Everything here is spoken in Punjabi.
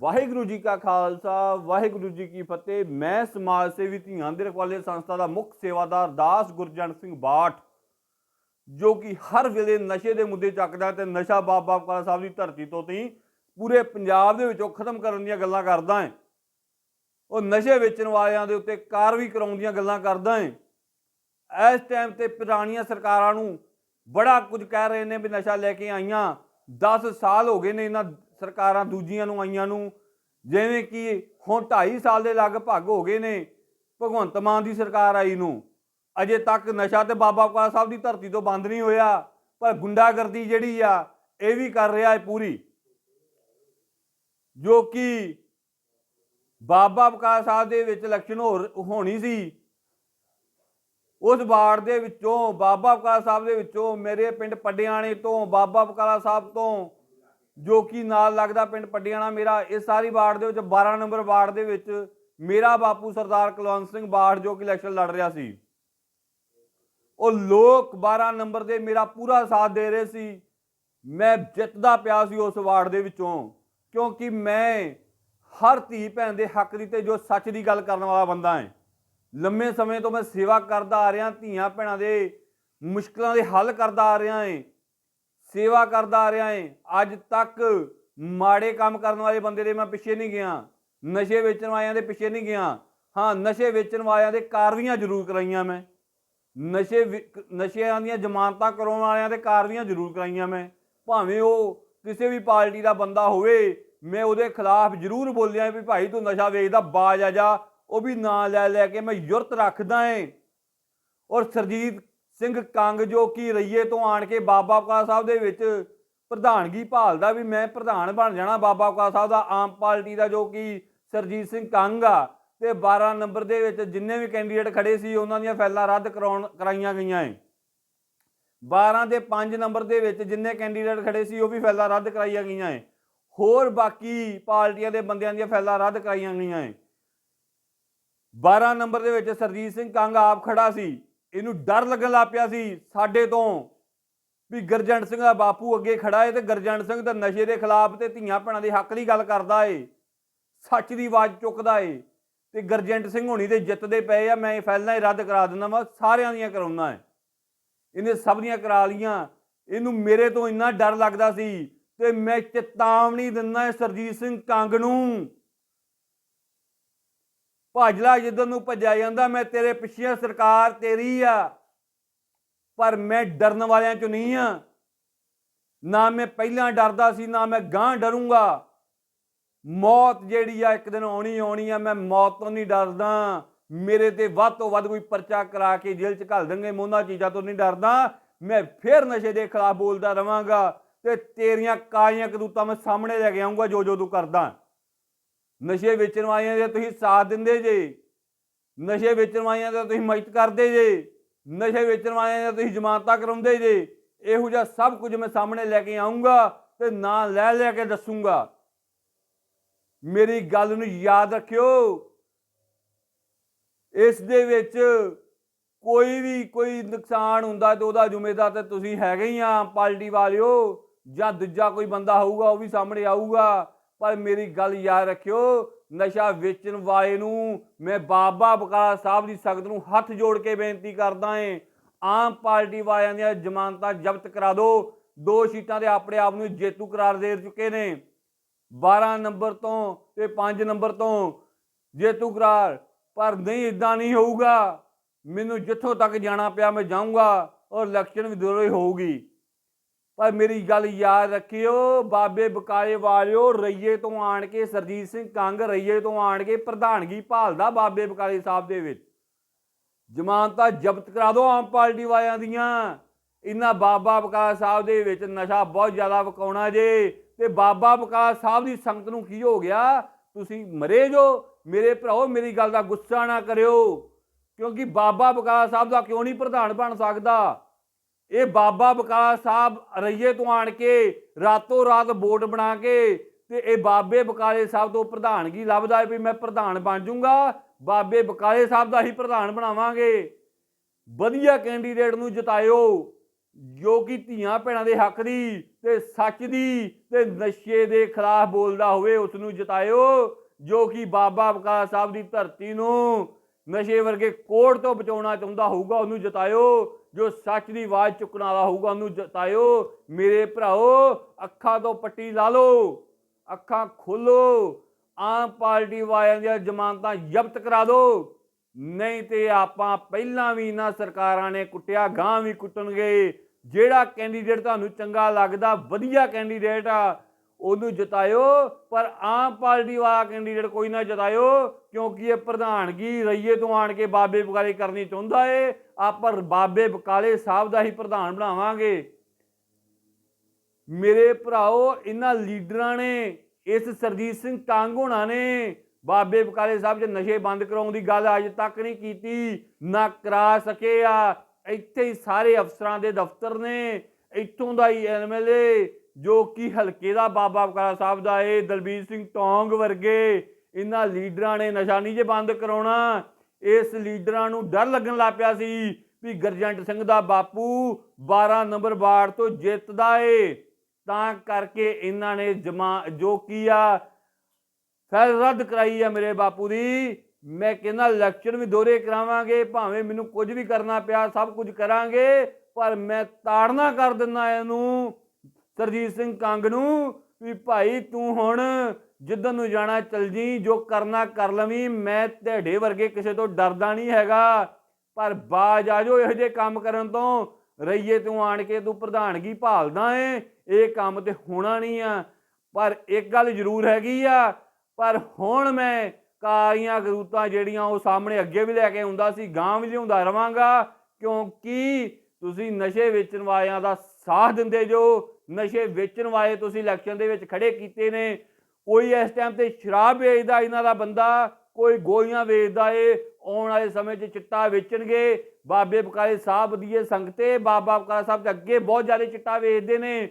ਵਾਹਿਗੁਰੂ ਜੀ ਕਾ ਖਾਲਸਾ, ਵਾਹਿਗੁਰੂ ਜੀ ਕੀ ਫਤਿਹ। ਮੈਂ ਸਮਾਜ ਸੇਵੀ ਧੀਆਂ ਦੇ ਰਖਵਾਲੇ ਸੰਸਥਾ ਦਾ ਮੁੱਖ ਸੇਵਾਦਾਰ ਦਾਸ ਗੁਰਜੰਟ ਸਿੰਘ ਬਾਠ, ਜੋ ਕਿ ਹਰ ਵੇਲੇ ਨਸ਼ੇ ਦੇ ਮੁੱਦੇ ਚੱਕਦਾ ਤੇ ਨਸ਼ਾ ਬਾਪ ਬਾਪ ਕਾਲਾ ਸਾਹਿਬ ਦੀ ਧਰਤੀ ਤੋਂ ਤੀ ਪੂਰੇ ਪੰਜਾਬ ਦੇ ਵਿੱਚੋਂ ਖਤਮ ਕਰਨ ਦੀਆਂ ਗੱਲਾਂ ਕਰਦਾ ਹੈ। ਉਹ ਨਸ਼ੇ ਵੇਚਣ ਵਾਲਿਆਂ ਦੇ ਉੱਤੇ ਕਾਰਵਾਈ ਕਰਾਉਣ ਦੀਆਂ ਗੱਲਾਂ ਕਰਦਾ ਹੈ। ਇਸ ਟਾਈਮ ਤੇ ਪੁਰਾਣੀਆਂ ਸਰਕਾਰਾਂ ਨੂੰ ਬੜਾ ਕੁਝ ਕਹਿ ਰਹੇ ਨੇ ਵੀ ਨਸ਼ਾ ਲੈ ਕੇ ਆਈਆਂ। 10 ਸਾਲ ਹੋ ਗਏ ਨੇ ਇਹਨਾਂ ਸਰਕਾਰਾਂ ਦੂਜੀਆਂ ਨੂੰ, ਆਈਆਂ ਨੂੰ, ਜਿਵੇਂ ਕਿ ਹੁਣ 2.5 ਸਾਲ ਦੇ ਲਗਭਗ ਹੋ ਗਏ ਨੇ, ਭਗਵੰਤ ਮਾਨ ਦੀ ਸਰਕਾਰ ਆਈ ਨੂੰ। ਅਜੇ ਤੱਕ ਨਸ਼ਾ ਤੇ ਬਾਬਾ ਕਾਲਾ ਸਾਹਿਬ ਦੀ ਧਰਤੀ ਤੋਂ ਬੰਦ ਨਹੀਂ ਹੋਇਆ, ਪਰ ਗੁੰਡਾਗਰਦੀ ਜਿਹੜੀ ਆ, ਇਹ ਵੀ ਕਰ ਰਿਹਾ ਹੈ ਪੂਰੀ। ਜੋ ਕਿ ਬਾਬਾ ਬਕਾਲਾ ਸਾਹਿਬ ਦੇ ਵਿੱਚ ਇਲੈਕਸ਼ਨ ਹੋ ਹੋਣੀ ਸੀ, ਉਸ ਵਾਰਡ ਦੇ ਵਿੱਚੋਂ, ਬਾਬਾ ਬਕਾਲਾ ਸਾਹਿਬ ਦੇ ਵਿੱਚੋਂ, ਮੇਰੇ ਪਿੰਡ ਪੱਡਿਆਣੇ ਤੋਂ, ਬਾਬਾ ਬਕਾਲਾ ਸਾਹਿਬ ਤੋਂ ਜੋ ਕਿ ਨਾਲ ਲੱਗਦਾ ਪਿੰਡ ਪੱਡਿਆਣਾ ਮੇਰਾ, ਇਹ ਸਾਰੀ ਵਾਰਡ ਦੇ ਵਿੱਚ 12 ਨੰਬਰ ਵਾਰਡ ਦੇ ਵਿੱਚ ਮੇਰਾ ਬਾਪੂ ਸਰਦਾਰ ਕੁਲਵੰਤ ਸਿੰਘ ਬਾੜ ਜੋ ਕਿ ਇਲੈਕਸ਼ਨ ਲੜ ਰਿਹਾ ਸੀ। ਉਹ ਲੋਕ 12 ਨੰਬਰ ਦੇ ਮੇਰਾ ਪੂਰਾ ਸਾਥ ਦੇ ਰਹੇ ਸੀ। ਮੈਂ ਜਿੱਤਦਾ ਪਿਆ ਸੀ ਉਸ ਵਾਰਡ ਦੇ ਵਿੱਚੋਂ, ਕਿਉਂਕਿ ਮੈਂ ਹਰ ਧੀ ਭੈਣ ਦੇ ਹੱਕ ਦੀ ਤੇ ਜੋ ਸੱਚ ਦੀ ਗੱਲ ਕਰਨ ਵਾਲਾ ਬੰਦਾ ਹਾਂ। ਲੰਮੇ ਸਮੇਂ ਤੋਂ ਮੈਂ ਸੇਵਾ ਕਰਦਾ ਆ ਰਿਹਾ, ਧੀਆਂ ਭੈਣਾਂ ਦੇ ਮੁਸ਼ਕਲਾਂ ਦੇ ਹੱਲ ਕਰਦਾ ਆ ਰਿਹਾ ਹਾਂ। ਸੇਵਾ ਕਰਦਾ ਆ ਰਿਹਾ ਏ। ਅੱਜ ਤੱਕ ਮਾੜੇ ਕੰਮ ਕਰਨ ਵਾਲੇ ਬੰਦੇ ਦੇ ਮੈਂ ਪਿੱਛੇ ਨਹੀਂ ਗਿਆ। ਨਸ਼ੇ ਵੇਚਣ ਵਾਲਿਆਂ ਦੇ ਪਿੱਛੇ ਨਹੀਂ ਗਿਆ। ਹਾਂ, ਨਸ਼ੇ ਵੇਚਣ ਵਾਲਿਆਂ ਦੇ ਕਾਰਵਾਈਆਂ ਜ਼ਰੂਰ ਕਰਾਈਆਂ ਮੈਂ। ਨਸ਼ੇ ਵਿ- ਨਸ਼ਿਆਂ ਦੀਆਂ ਜ਼ਮਾਨਤਾਂ ਕਰਾਉਣ ਵਾਲਿਆਂ ਦੇ ਕਾਰਵਾਈਆਂ ਜ਼ਰੂਰ ਕਰਾਈਆਂ ਮੈਂ। ਭਾਵੇਂ ਉਹ ਕਿਸੇ ਵੀ ਪਾਰਟੀ ਦਾ ਬੰਦਾ ਹੋਵੇ, ਮੈਂ ਉਹਦੇ ਖਿਲਾਫ ਜ਼ਰੂਰ ਬੋਲਿਆ ਵੀ ਭਾਈ ਤੂੰ ਨਸ਼ਾ ਵੇਚਦਾ, ਬਾਜ ਆ ਜਾ, ਉਹ ਵੀ ਨਾਂ ਲੈ ਲੈ ਕੇ ਮੈਂ ਯੁਰਤ ਰੱਖਦਾ ਏ। ਔਰ ਸਰਜੀਤ ਸਿੰਘ ਕੰਗ ਜੋ ਕਿ ਰਈਏ ਤੋਂ ਆਣ ਕੇ ਬਾਬਾ ਬਕਾਲਾ ਸਾਹਿਬ ਦੇ ਵਿੱਚ ਪ੍ਰਧਾਨਗੀ ਭਾਲਦਾ ਵੀ ਮੈਂ ਪ੍ਰਧਾਨ ਬਣ ਜਾਣਾ ਬਾਬਾ ਬਕਾਲਾ ਸਾਹਿਬ ਦਾ, ਆਮ ਪਾਰਟੀ ਦਾ ਜੋ ਕਿ ਸਰਜੀਤ ਸਿੰਘ ਕੰਗ ਆ ਤੇ 12 ਨੰਬਰ ਦੇ ਵਿੱਚ ਜਿੰਨੇ ਵੀ ਕੈਂਡੀਡੇਟ ਖੜੇ ਸੀ ਉਹਨਾਂ ਦੀਆਂ ਫੈਲਾਂ ਰੱਦ ਕਰਾਉਣ ਕਰਾਈਆਂ ਗਈਆਂ ਏ। 12 ਦੇ 5 ਨੰਬਰ ਦੇ ਵਿੱਚ ਜਿੰਨੇ ਕੈਂਡੀਡੇਟ ਖੜੇ ਸੀ ਉਹ ਵੀ ਫੈਲਾਂ ਰੱਦ ਕਰਾਈਆਂ ਗਈਆਂ ਏ। ਹੋਰ ਬਾਕੀ ਪਾਰਟੀਆਂ ਦੇ ਬੰਦਿਆਂ ਦੀਆਂ ਫੈਲਾਂ ਰੱਦ ਕਰਾਈਆਂ ਗਈਆਂ ਏ। 12 ਨੰਬਰ ਦੇ ਵਿੱਚ ਸਰਜੀਤ ਸਿੰਘ ਕੰਗ ਆਪ ਖੜਾ ਸੀ। ਇਹਨੂੰ ਡਰ ਲੱਗਣ ਲੱਗ ਪਿਆ ਸੀ ਸਾਡੇ ਤੋਂ ਵੀ ਗਰਜੰਟ ਸਿੰਘ ਦਾ ਬਾਪੂ ਅੱਗੇ ਖੜਾ ਏ ਤੇ ਗਰਜੰਟ ਸਿੰਘ ਤਾਂ ਨਸ਼ੇ ਦੇ ਖਿਲਾਫ ਤੇ ਧੀਆਂ ਭੈਣਾਂ ਦੇ ਹੱਕ ਦੀ ਗੱਲ ਕਰਦਾ ਏ, ਸੱਚ ਦੀ ਆਵਾਜ਼ ਚੁੱਕਦਾ ਏ ਤੇ ਗਰਜੰਟ ਸਿੰਘ ਹੋਣੀ ਤੇ ਜਿੱਤਦੇ ਪਏ ਆ, ਮੈਂ ਇਹ ਫੈਲਣਾ ਹੀ ਰੱਦ ਕਰਾ ਦਿੰਦਾ ਵਾ, ਸਾਰਿਆਂ ਦੀਆਂ ਕਰਾਉਣਾ ਏ। ਇਹਨੇ ਸਭ ਦੀਆਂ ਕਰਾ ਲੀਆਂ ਇਹਨੂੰ ਮੇਰੇ ਤੋਂ ਇੰਨਾ ਡਰ ਲੱਗਦਾ ਸੀ ਤੇ ਮੈਂ ਚੇਤਾਵਨੀ ਦਿੰਦਾ ਏ ਸਰਜੀਤ ਸਿੰਘ ਕੰਗ ਨੂੰ। ਭਾਜਲਾ ਲੈ ਜਿੱਧਰ ਨੂੰ ਭੱਜਿਆ ਜਾਂਦਾ, ਮੈਂ ਤੇਰੇ ਪਿੱਛੇ ਸਰਕਾਰ ਤੇਰੀ ਆ। ਪਰ ਮੈਂ ਡਰਨ ਵਾਲਿਆਂ ਚੋਂ ਨਹੀਂ ਆ। ਨਾ ਮੈਂ ਪਹਿਲਾਂ ਡਰਦਾ ਸੀ, ਨਾ ਮੈਂ ਗਾਂ ਡਰੂੰਗਾ। ਮੌਤ ਜਿਹੜੀ ਆ, ਇੱਕ ਦਿਨ ਆਉਣੀ ਆਉਣੀ ਆ, ਮੈਂ ਮੌਤ ਤੋਂ ਨਹੀਂ ਡਰਦਾ। ਮੇਰੇ ਤੇ ਵੱਧ ਤੋਂ ਵੱਧ ਕੋਈ ਪਰਚਾ ਕਰਾ ਕੇ ਜੇਲ੍ਹ 'ਚ ਘੱਲ ਦੇਣਗੇ ਮੈਂ ਉਹਨਾਂ ਚੀਜ਼ਾਂ ਤੋਂ ਨਹੀਂ ਡਰਦਾ। ਮੈਂ ਫੇਰ ਨਸ਼ੇ ਦੇ ਖਿਲਾਫ ਬੋਲਦਾ ਰਵਾਂਗਾ ਤੇ ਤੇਰੀਆਂ ਕਾਲੀਆਂ ਕਦੂਤਾਂ ਮੈਂ ਸਾਹਮਣੇ ਲੈ ਕੇ ਆਉਂਗਾ ਜੋ ਜੋ ਤੂੰ ਕਰਦਾ। ਨਸ਼ੇ ਵੇਚਣ ਵਾਲਿਆਂ ਦੇ ਤੁਸੀਂ ਸਾਥ ਦਿੰਦੇ ਜੇ। ਨਸ਼ੇ ਵੇਚਣ ਵਾਲਿਆਂ ਦਾ ਤੁਸੀਂ ਮਦਦ ਕਰਦੇ ਜੇ। ਨਸ਼ੇ ਵੇਚਣ ਵਾਲਿਆਂ ਦਾ ਤੁਸੀਂ ਜ਼ਮਾਨਤਾਂ ਕਰਾਉਂਦੇ ਜੇ। ਇਹੋ ਜਿਹਾ ਸਭ ਕੁਝ ਮੈਂ ਸਾਹਮਣੇ ਲੈ ਕੇ ਆਉਂਗਾ ਤੇ ਨਾਂ ਲੈ ਲੈ ਕੇ ਦੱਸੂਗਾ। ਮੇਰੀ ਗੱਲ ਨੂੰ ਯਾਦ ਰੱਖਿਓ। ਇਸ ਦੇ ਵਿੱਚ ਕੋਈ ਵੀ ਕੋਈ ਨੁਕਸਾਨ ਹੁੰਦਾ ਤੇ ਉਹਦਾ ਜ਼ਿੰਮੇਦਾਰ ਤੇ ਤੁਸੀਂ ਹੈਗੇ ਹੀ ਆ, ਪਾਰਟੀ ਵਾਲਿਓ ਜਾਂ ਦੂਜਾ ਕੋਈ ਬੰਦਾ ਹੋਊਗਾ, ਉਹ ਵੀ ਸਾਹਮਣੇ ਆਊਗਾ। ਪਰ ਮੇਰੀ ਗੱਲ ਯਾਦ ਰੱਖਿਓ, ਨਸ਼ਾ ਵੇਚਣ ਵਾਲੇ ਨੂੰ ਮੈਂ ਬਾਬਾ ਬਕਾਲਾ ਸਾਹਿਬ ਦੀ ਸਖਤ ਨੂੰ ਹੱਥ ਜੋੜ ਕੇ ਬੇਨਤੀ ਕਰਦਾ ਏ ਆਮ ਪਾਰਟੀ ਵਾਲਿਆਂ ਦੀਆਂ ਜ਼ਮਾਨਤਾਂ ਜ਼ਬਤ ਕਰਾ ਦਿਓ। ਦੋ ਸੀਟਾਂ ਦੇ ਆਪਣੇ ਆਪ ਨੂੰ ਜੇਤੂ ਕਰਾਰ ਦੇ ਚੁੱਕੇ ਨੇ। 12 ਨੰਬਰ ਤੋਂ ਤੇ 5 ਨੰਬਰ ਤੋਂ ਜੇਤੂ ਕਰਾਰ। ਪਰ ਨਹੀਂ ਇਦਾਂ ਨਹੀਂ ਹੋਊਗਾ। ਮੈਨੂੰ ਜਿੱਥੋਂ ਤੱਕ ਜਾਣਾ ਪਿਆ, ਮੈਂ ਜਾਊਂਗਾ ਔਰ ਇਲੈਕਸ਼ਨ ਵੀ ਦੂਰੋਂ ਹੀ ਹੋਊਗੀ। ਪਰ ਮੇਰੀ ਗੱਲ ਯਾਦ ਰੱਖਿਓ, ਬਾਬੇ ਬਕਾਲੇ ਵਾਲਿਓ, ਰਈਏ ਤੋਂ ਆਣ ਕੇ ਸਰਜੀਤ ਸਿੰਘ ਕੰਗ, ਰਈਏ ਤੋਂ ਆਣ ਕੇ ਪ੍ਰਧਾਨਗੀ ਭਾਲਦਾ ਬਾਬੇ ਬਕਾਲੇ ਸਾਹਿਬ ਦੇ ਵਿੱਚ। ਜ਼ਮਾਨਤਾਂ ਜ਼ਬਤ ਕਰਾ ਦਿਓ ਆਮ ਪਾਰਟੀ ਵਾਲਿਆਂ ਦੀਆਂ। ਇਹਨਾਂ ਬਾਬਾ ਬਕਾਲਾ ਸਾਹਿਬ ਦੇ ਵਿੱਚ ਨਸ਼ਾ ਬਹੁਤ ਜ਼ਿਆਦਾ ਵਕਾਉਣਾ ਜੇ, ਤੇ ਬਾਬਾ ਬਕਾਲਾ ਸਾਹਿਬ ਦੀ ਸੰਗਤ ਨੂੰ ਕੀ ਹੋ ਗਿਆ? ਤੁਸੀਂ ਮਰੇ ਜੋ। ਮੇਰੇ ਭਰਾਓ ਮੇਰੀ ਗੱਲ ਦਾ ਗੁੱਸਾ ਨਾ ਕਰਿਓ। ਕਿਉਂਕਿ ਬਾਬਾ ਬਕਾਲਾ ਸਾਹਿਬ ਦਾ ਕਿਉਂ ਨਹੀਂ ਪ੍ਰਧਾਨ ਬਣ ਸਕਦਾ? ਇਹ ਬਾਬਾ ਬਕਾਲਾ ਸਾਹਿਬ ਰਈਏ ਤੋਂ ਆਣ ਕੇ ਰਾਤੋਂ ਰਾਤ ਵੋਟ ਬਣਾ ਕੇ ਤੇ ਇਹ ਬਾਬੇ ਬਕਾਲੇ ਸਾਹਿਬ ਤੋਂ ਪ੍ਰਧਾਨਗੀ ਲੱਭਦਾ ਹੈ ਵੀ ਮੈਂ ਪ੍ਰਧਾਨ ਬਣ ਜਾਊਂਗਾ ਬਾਬੇ ਬਕਾਲੇ ਸਾਹਿਬ ਦਾ ਹੀ ਪ੍ਰਧਾਨ ਬਣਾਵਾਂਗੇ। ਵਧੀਆ ਕੈਂਡੀਡੇਟ ਨੂੰ ਜਿਤਾਇਓ, ਜੋ ਕਿ ਧੀਆਂ ਭੈਣਾਂ ਦੇ ਹੱਕ ਦੀ ਤੇ ਸੱਚ ਦੀ ਤੇ ਨਸ਼ੇ ਦੇ ਖਿਲਾਫ ਬੋਲਦਾ ਹੋਵੇ ਉਸ ਨੂੰ ਜਿਤਾਇਓ, ਜੋ ਕਿ ਬਾਬਾ ਬਕਾਲਾ ਸਾਹਿਬ ਦੀ ਧਰਤੀ ਨੂੰ ਨਸ਼ੇ ਵਰਗੇ ਕੋੜ ਤੋਂ ਬਚਾਉਣਾ ਚਾਹੁੰਦਾ ਹੋਊਗਾ, ਉਹਨੂੰ ਜਿਤਾਇਓ। ਜੋ ਸੱਚ ਦੀ ਆਵਾਜ਼ ਚੁੱਕਣ ਵਾਲਾ ਹੋਊਗਾ ਉਹਨੂੰ ਜਤਾਇਓ ਮੇਰੇ ਭਰਾਓ, ਅੱਖਾਂ ਤੋਂ ਪੱਟੀ ਲਾ ਲਓ, ਅੱਖਾਂ ਖੋਲੋ, ਆਮ ਪਾਰਟੀ ਵਾਲਿਆਂ ਦੀਆਂ ਜ਼ਮਾਨਤਾਂ ਜ਼ਬਤ ਕਰਾ ਦਿਓ ਨਹੀਂ ਤੇ ਆਪਾਂ ਪਹਿਲਾਂ ਵੀ ਇਹਨਾਂ ਸਰਕਾਰਾਂ ਨੇ ਕੁੱਟਿਆ ਗਾਂ ਵੀ ਕੁੱਟਣਗੇ। ਜਿਹੜਾ ਕੈਂਡੀਡੇਟ ਤੁਹਾਨੂੰ ਚੰਗਾ ਲੱਗਦਾ, ਵਧੀਆ ਕੈਂਡੀਡੇਟ ਆ, ਉਹਨੂੰ ਜਿਤਾਇਓ, ਪਰ ਆਮ ਪਾਰਟੀ ਵਾਲਾ ਕੈਂਡੀਡੇਟ ਕੋਈ ਨਾ ਜਿਤਾਇਓ, ਕਿਉਂਕਿ ਇਹ ਪ੍ਰਧਾਨਗੀ ਰਈਏ ਤੋਂ ਆਣ ਕੇ ਬਾਬੇ ਬਕਾਲੇ ਕਰਨੀ ਚਾਹੁੰਦਾ ਏ। ਆਪਾਂ ਬਾਬੇ ਬਕਾਲੇ ਸਾਹਿਬ ਦਾ ਹੀ ਪ੍ਰਧਾਨ ਬਣਾਵਾਂਗੇ। ਮੇਰੇ ਭਰਾਓ, ਇਹਨਾਂ ਲੀਡਰਾਂ ਨੇ, ਇਸ ਸਰਜੀਤ ਸਿੰਘ ਕਾਂਗ ਹੋਣਾ ਨੇ ਬਾਬੇ ਬਕਾਲੇ ਸਾਹਿਬ 'ਚ ਨਸ਼ੇ ਬੰਦ ਕਰਾਉਣ ਦੀ ਗੱਲ ਅਜੇ ਤੱਕ ਨਹੀਂ ਕੀਤੀ, ਨਾ ਕਰਾ ਸਕੇ ਆ ਇੱਥੇ ਹੀ ਸਾਰੇ ਅਫਸਰਾਂ ਦੇ ਦਫ਼ਤਰ ਨੇ, ਇੱਥੋਂ ਦਾ ਹੀ ਐਮਐਲਏ ਜੋ ਕਿ ਹਲਕੇ ਦਾ ਬਾਬਾ ਬਕਾਲਾ ਸਾਹਿਬ ਦਾ ਏ, ਦਲਬੀਰ ਸਿੰਘ ਟੌਂਗ ਵਰਗੇ। ਇਹਨਾਂ ਲੀਡਰਾਂ ਨੇ ਨਸ਼ਾ ਨਹੀਂ ਜੇ ਬੰਦ ਕਰਾਉਣਾ। ਇਸ ਲੀਡਰਾਂ ਨੂੰ ਡਰ ਲੱਗਣ ਲੱਗ ਪਿਆ ਸੀ ਵੀ ਗਰਜੰਟ ਸਿੰਘ ਦਾ ਬਾਪੂ 12 ਨੰਬਰ ਵਾਰਡ ਤੋਂ ਜਿੱਤਦਾ ਏ। ਤਾਂ ਕਰਕੇ ਇਹਨਾਂ ਨੇ ਜਮਾ ਜੋ ਕੀ ਆ ਫੈਲ ਰੱਦ ਕਰਾਈ ਆ ਮੇਰੇ ਬਾਪੂ ਦੀ। ਮੈਂ ਕਹਿੰਦਾ ਇਲੈਕਸ਼ਨ ਵੀ ਦੋਰੇ ਕਰਾਵਾਂਗੇ, ਭਾਵੇਂ ਮੈਨੂੰ ਕੁਝ ਵੀ ਕਰਨਾ ਪਿਆ, ਸਭ ਕੁਝ ਕਰਾਂਗੇ, ਪਰ ਮੈਂ ਤਾੜਨਾ ਕਰ ਦਿੰਦਾ ਇਹਨੂੰ, ਸਰਜੀਤ ਸਿੰਘ ਕੰਗ ਨੂੰ। ਵੀ ਭਾਈ ਤੂੰ ਹੁਣ ਜਿੱਦਨ ਨੂੰ ਜਾਣਾ ਚਲ ਜੀ, ਜੋ ਕਰਨਾ ਕਰ ਲਵੀਂ, ਮੈਂ ਤੁਹਾਡੇ ਵਰਗੇ ਕਿਸੇ ਤੋਂ ਡਰਦਾ ਨਹੀਂ ਹੈਗਾ। ਪਰ ਬਾਜ ਆ ਜਾਓ ਇਹੋ ਜਿਹੇ ਕੰਮ ਕਰਨ ਤੋਂ। ਰਈਏ ਤੂੰ ਆਣ ਕੇ, ਤੂੰ ਪ੍ਰਧਾਨਗੀ ਭਾਲਦਾ ਏ। ਇਹ ਕੰਮ ਤੇ ਹੋਣਾ ਨਹੀਂ ਆ। ਪਰ ਇੱਕ ਗੱਲ ਜ਼ਰੂਰ ਹੈਗੀ ਆ, ਪਰ ਹੁਣ ਮੈਂ ਕਾਰੀਆਂ ਕਰੂਤਾਂ ਜਿਹੜੀਆਂ ਉਹ ਸਾਹਮਣੇ ਅੱਗੇ ਵੀ ਲੈ ਕੇ ਆਉਂਦਾ ਸੀ ਗਾਂ ਵੀ ਲਿਆਉਂਦਾ ਰਵਾਂਗਾ। ਕਿਉਂਕਿ ਤੁਸੀਂ ਨਸ਼ੇ ਵੇਚਣ ਵਾਲਿਆਂ ਦਾ ਸਾਥ ਦਿੰਦੇ ਜੋ ਨਸ਼ੇ ਵੇਚਣ ਵਾਲੇ ਤੁਸੀਂ ਇਲੈਕਸ਼ਨ ਦੇ ਵਿੱਚ ਖੜੇ ਕੀਤੇ ਨੇ। ਕੋਈ ਇਸ ਟਾਈਮ ਤੇ ਸ਼ਰਾਬ ਵੇਚਦਾ, ਇਹਨਾਂ ਦਾ ਬੰਦਾ ਕੋਈ ਗੋਲੀਆਂ ਵੇਚਦਾ ਏ, ਆਉਣ ਵਾਲੇ ਸਮੇਂ 'ਚ ਚਿੱਟਾ ਵੇਚਣਗੇ। ਬਾਬੇ ਬਕਾਲੇ ਸਾਹਿਬ ਦੀਏ ਸੰਗਤੇ, ਬਾਬਾ ਬਕਾਲਾ ਸਾਹਿਬ ਦੇ ਅੱਗੇ ਬਹੁਤ ਜ਼ਿਆਦਾ ਚਿੱਟਾ ਵੇਚਦੇ ਨੇ।